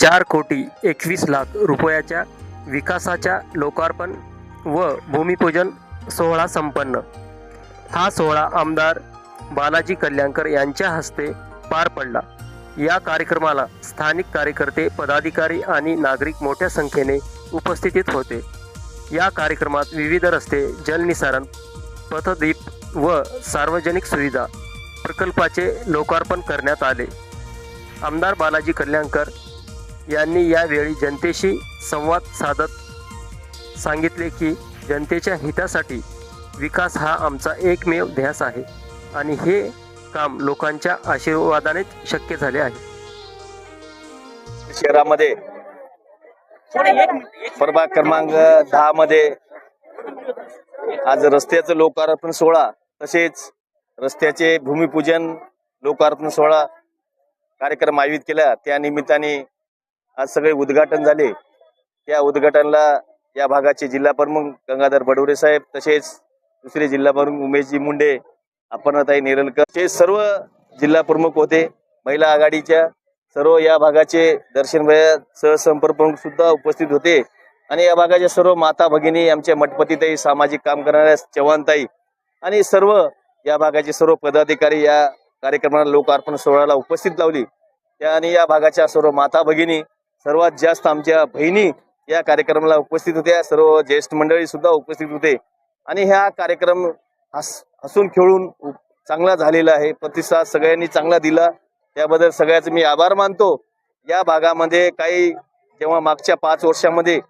चार कोटी एकवीस लाख रुपयाच्या विकासाच्या लोकार्पण व भूमिपूजन सोहळा संपन्न. हा सोहळा आमदार बालाजी कल्याणकर यांच्या हस्ते पार पडला. या कार्यक्रमाला स्थानिक कार्यकर्ते पदाधिकारी आणि नागरिक मोठ्या संख्येने उपस्थितीत होते. या कार्यक्रमात विविध रस्ते जलनिसारण पथदीप व सार्वजनिक सुविधा प्रकल्पाचे लोकार्पण करण्यात आले. आमदार बालाजी कल्याणकर यांनी यावेळी जनतेशी संवाद साधत सांगितले की जनतेच्या हितासाठी विकास हा आमचा एकमेव ध्यास आहे आणि हे काम लोकांच्या आशीर्वादानेच शक्य झाले आहे. शहरामध्ये प्रभाग क्रमांक दहा मध्ये आज रस्त्याचं लोकार्पण सोहळा तसेच रस्त्याचे भूमिपूजन लोकार्पण सोहळा कार्यक्रम आयोजित केला. त्या निमित्ताने आज सगळे उद्घाटन झाले. त्या उद्घाटनला या भागाचे जिल्हा प्रमुख गंगाधर बडोरे साहेब तसेच दुसरे जिल्हा प्रमुख उमेशजी मुंडे अपर्णाताई नेरलकर हे सर्व जिल्हा प्रमुख होते. महिला आघाडीच्या सर्व या भागाचे दर्शन सहसंपर्क प्रमुख सुद्धा उपस्थित होते. आणि या भागाच्या सर्व माता भगिनी आमच्या मठपतीताई सामाजिक काम करणाऱ्या चव्हाणताई आणि सर्व या भागाचे सर्व पदाधिकारी या कार्यक्रमाला लोकार्पण सोहळ्याला उपस्थित लावली. त्या आणि या भागाच्या सर्व माता भगिनी सर्वात जास्त आमच्या बहिणी या कार्यक्रमाला उपस्थित होत्या. सर्व ज्येष्ठ मंडळी सुद्धा उपस्थित होते. आणि ह्या कार्यक्रम हस हसून खेळून चांगला झालेला आहे. प्रतिसाद सगळ्यांनी चांगला दिला. त्याबद्दल सगळ्याचे मी आभार मानतो. या भागामध्ये काही जेव्हा मागच्या पाच वर्षामध्ये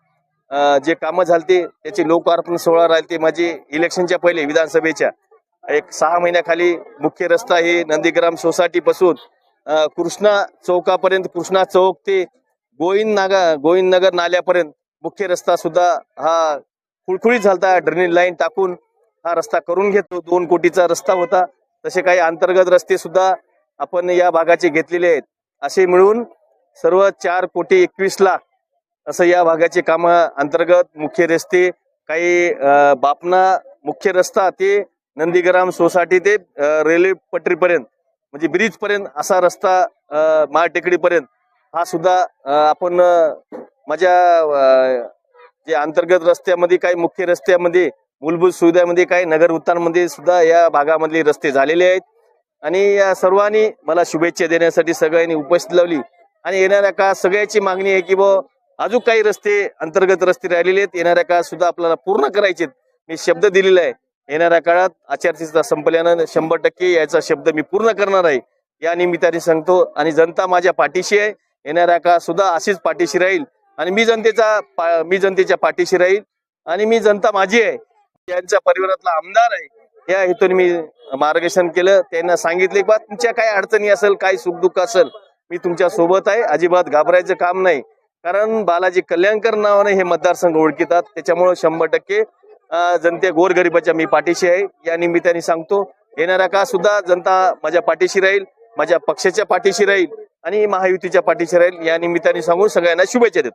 जे कामं झालते त्याचे लोकार्पण सोहळा राहिले माझे इलेक्शनच्या पहिले विधानसभेच्या. एक सहा महिन्याखाली मुख्य रस्ता हे नंदीग्राम सोसायटीपासून. कृष्णा चौकापर्यंत कृष्णा चौक ते गोविंद नागा गोविंद नगर नाल्यापर्यंत मुख्य रस्ता सुद्धा हा खुळखुळीत झालता. ड्रेनेज लाईन टाकून हा रस्ता करून घेतो. दोन कोटीचा रस्ता होता. तसे काही अंतर्गत रस्ते सुद्धा आपण या भागाचे घेतलेले आहेत. असे मिळून सर्व चार कोटी एकवीस लाख असं या भागाचे काम अंतर्गत मुख्य रस्ते काही बापना मुख्य रस्ता ते नंदीग्राम सोसायटी ते रेल्वे पटरीपर्यंत म्हणजे ब्रिज पर्यंत असा रस्ता अं, माळटेकडीपर्यंत हा सुद्धा आपण माझ्या जे अंतर्गत रस्त्यामध्ये काही मुख्य रस्त्यामध्ये मूलभूत सुविधामध्ये काही नगर उत्थानमध्ये सुद्धा या भागामधले रस्ते झालेले आहेत. आणि या सर्वांनी मला शुभेच्छा देण्यासाठी सगळ्यांनी उपस्थित लावली. आणि येणाऱ्या काळात सगळ्याची मागणी आहे की बुवा अजून काही रस्ते अंतर्गत रस्ते राहिलेले आहेत. येणाऱ्या काळात सुद्धा आपल्याला पूर्ण करायचे मी शब्द दिलेला आहे. येणाऱ्या काळात आचारसंहिता संपल्यानं शंभर टक्के याचा शब्द मी पूर्ण करणार आहे. या निमित्ताने सांगतो आणि जनता माझ्या पाठीशी आहे. येणाऱ्या का सुद्धा अशीच पाठीशी राहील. आणि मी जनतेचा पा- मी जनतेच्या पाठीशी राहील. आणि मी जनता माझी आहे. यांच्या परिवारातला आमदार आहे. या हेतून मी मार्गदर्शन केलं. त्यांना सांगितले बा तुमच्या काय अडचणी असेल काय सुखदुःख असेल मी तुमच्यासोबत आहे. अजिबात घाबरायचं काम नाही. कारण बालाजी कल्याणकर नावाने हे मतदारसंघ ओळखितात. त्याच्यामुळे शंभर टक्के जनते गोरगरिबाच्या मी पाठीशी आहे. या निमित्ताने सांगतो येणाऱ्या का सुद्धा जनता माझ्या पाठीशी राहील माझ्या पक्षाच्या पाठीशी राहील. आणि महायुतीच्या पाठीशी राहील. या निमित्ताने सांगून सगळ्यांना शुभेच्छा देतो.